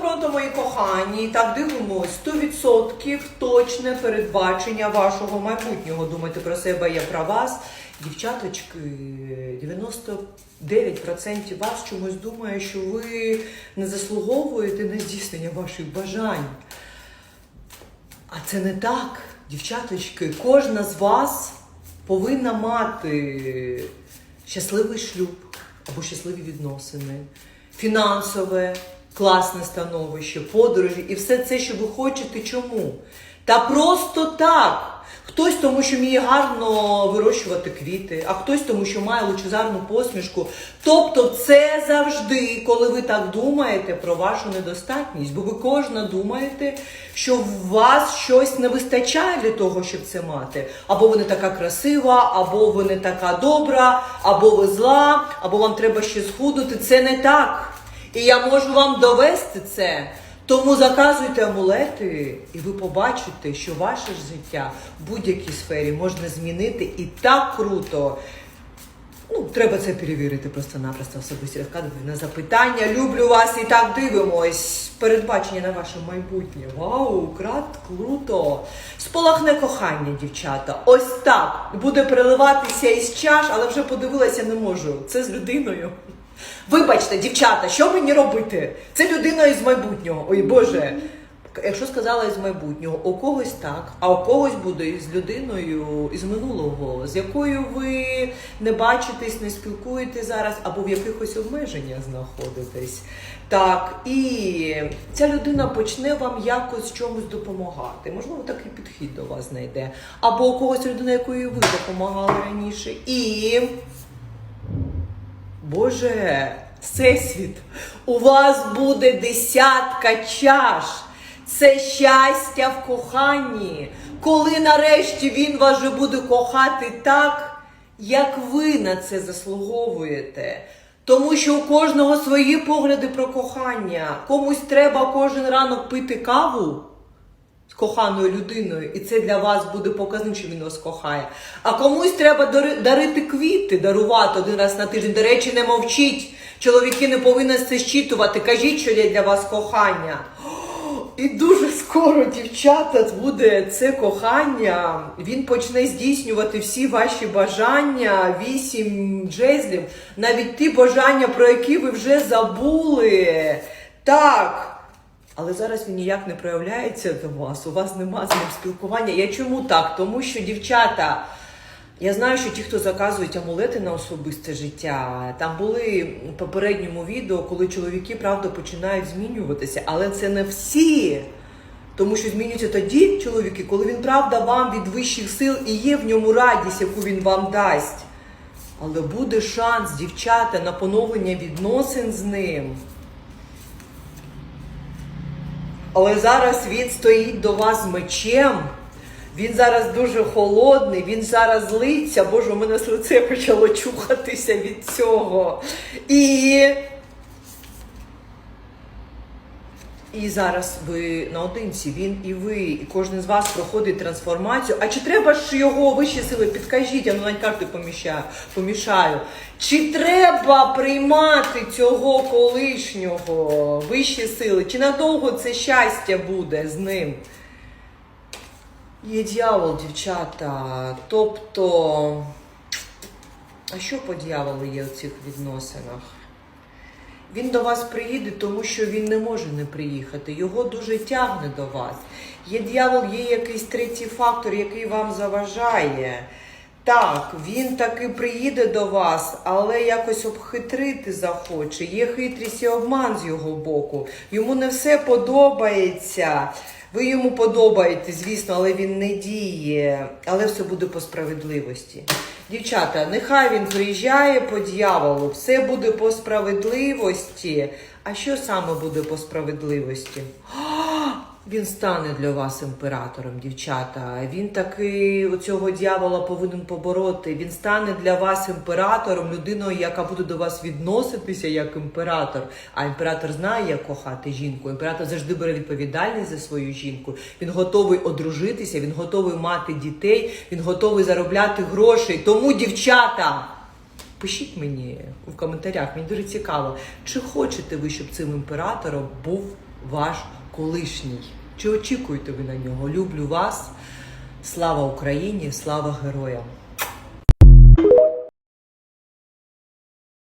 пронто, мої кохані. Так дивимось, 100% точне передбачення вашого майбутнього. Думайте про себе, я про вас. Дівчаточки, 99% вас чомусь думає, що ви не заслуговуєте на здійснення ваших бажань. А це не так, дівчаточки. Кожна з вас повинна мати щасливий шлюб або щасливі відносини, фінансове, класне становище, подорожі і все це, що ви хочете. Чому? Та просто так. Хтось тому, що вміє гарно вирощувати квіти, а хтось тому, що має лучезарну посмішку. Тобто, це завжди, коли ви так думаєте про вашу недостатність, бо ви кожна думаєте, що в вас щось не вистачає для того, щоб це мати. Або ви не така красива, або ви не така добра, або ви зла, або вам треба ще схуднути. Це не так. І я можу вам довести це. Тому заказуйте амулети, і ви побачите, що ваше ж життя в будь-якій сфері можна змінити і так круто. Ну, треба це перевірити просто-напросто особисті розказувати на запитання. Люблю вас і так дивимось. Передбачення на ваше майбутнє. Вау, крат, круто. Сполахне кохання, дівчата. Ось так. Буде переливатися із чаш, але вже подивилася не можу. Це з людиною. Вибачте, дівчата, що мені робити? Це людина із майбутнього. Ой Боже. Якщо сказала із майбутнього, у когось так, а у когось буде із людиною із минулого, з якою ви не бачитесь, не спілкуєтесь зараз, або в якихось обмеженнях знаходитесь. Так, і ця людина почне вам якось чомусь допомагати. Можливо, такий підхід до вас знайде. Або у когось людина, якої ви допомагали раніше. І Боже, всесвіт, у вас буде десятка чаш. Це щастя в коханні, коли нарешті він вас буде кохати так, як ви на це заслуговуєте. Тому що у кожного свої погляди про кохання. Комусь треба кожен ранок пити каву з коханою людиною, і це для вас буде показним, що він вас кохає. А комусь треба дарити квіти, дарувати один раз на тиждень. До речі, не мовчіть. Чоловіки не повинні це щитувати. Кажіть, що є для вас кохання. І дуже скоро, дівчата, буде це кохання. Він почне здійснювати всі ваші бажання, вісім джезлів, навіть ті бажання, про які ви вже забули. Так. Але зараз він ніяк не проявляється до вас. У вас нема з ним спілкування. Я чому так? Тому що, дівчата, я знаю, що ті, хто заказують амулети на особисте життя, там були в попередньому відео, коли чоловіки, правда, починають змінюватися, але це не всі. Тому що змінюються тоді чоловіки, коли він правда вам від вищих сил і є в ньому радість, яку він вам дасть. Але буде шанс, дівчата, на поновлення відносин з ним. Але зараз він стоїть до вас мечем. Він зараз дуже холодний, він зараз злиться. Боже, у мене лице почало чухатися від цього. І. І зараз ви наодинці, він і ви, і кожен з вас проходить трансформацію. А чи треба ж його вищі сили? Підкажіть, я ну навіть карти поміщаю, помішаю. Чи треба приймати цього колишнього вищі сили? Чи надовго це щастя буде з ним? Є дьявол, дівчата. Тобто, а що по дьяволу є у цих відносинах? Він до вас приїде, тому що він не може не приїхати. Його дуже тягне до вас. Є дьявол, є якийсь третій фактор, який вам заважає. Так, він таки приїде до вас, але якось обхитрити захоче. Є хитрість і обман з його боку. Йому не все подобається. Ви йому подобаєте, звісно, але він не діє. Але все буде по справедливості. Дівчата, нехай він приїжджає по дьяволу, все буде по справедливості. А що саме буде по справедливості? Він стане для вас імператором, дівчата. Він таки оцього дьявола повинен побороти. Він стане для вас імператором, людиною, яка буде до вас відноситися як імператор. А імператор знає, як кохати жінку. Імператор завжди бере відповідальність за свою жінку. Він готовий одружитися, він готовий мати дітей, він готовий заробляти гроші. Тому, дівчата. Пишіть мені в коментарях, мені дуже цікаво, чи хочете ви, щоб цим імператором був ваш колишній. Чи очікуєте ви на нього? Люблю вас. Слава Україні, слава героям!